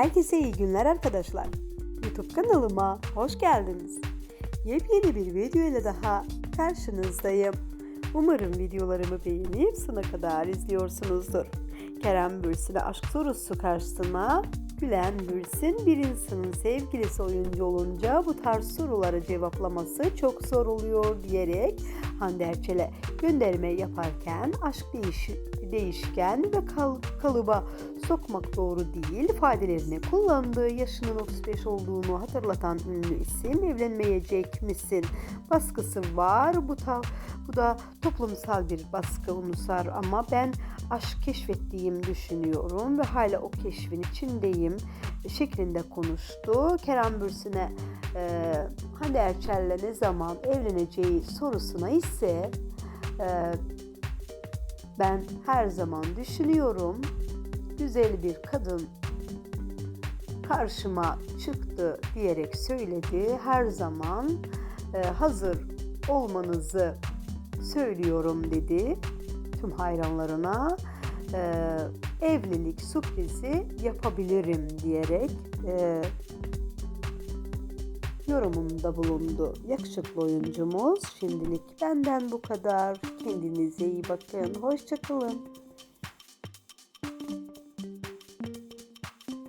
Herkese iyi günler arkadaşlar. YouTube kanalıma hoş geldiniz. Yepyeni bir video ile daha karşınızdayım. Umarım videolarımı beğenip sona kadar izliyorsunuzdur. Kerem Bürsin'e aşk sorusu karşısına Gülen Bürsin bir insanın sevgilisi oyuncu olunca bu tarz soruları cevaplaması çok zor oluyor diyerek Hande Erçel'e gönderme yaparken aşk değiş değişken ve kal kalıba sokmak doğru değil ifadelerini kullandığı yaşının 35 olduğunu hatırlatan ünlü isim evlenmeyecek misin baskısı var. Bu, ta, bu da toplumsal bir baskı unsar ama ben aşk keşfettiğim düşünüyorum ve hala o keşfin içindeyim şeklinde konuştu. Kerem Bürsin'e e, Hande Erçel'le ne zaman evleneceği sorusuna ise e, ben her zaman düşünüyorum güzel bir kadın karşıma çıktı diyerek söyledi. Her zaman e, hazır olmanızı söylüyorum dedi tüm hayranlarına. E, evlilik sürprizi yapabilirim diyerek e, yorumunda bulundu. Yakışıklı oyuncumuz şimdilik benden bu kadar. Kendinize iyi bakın. Hoşçakalın.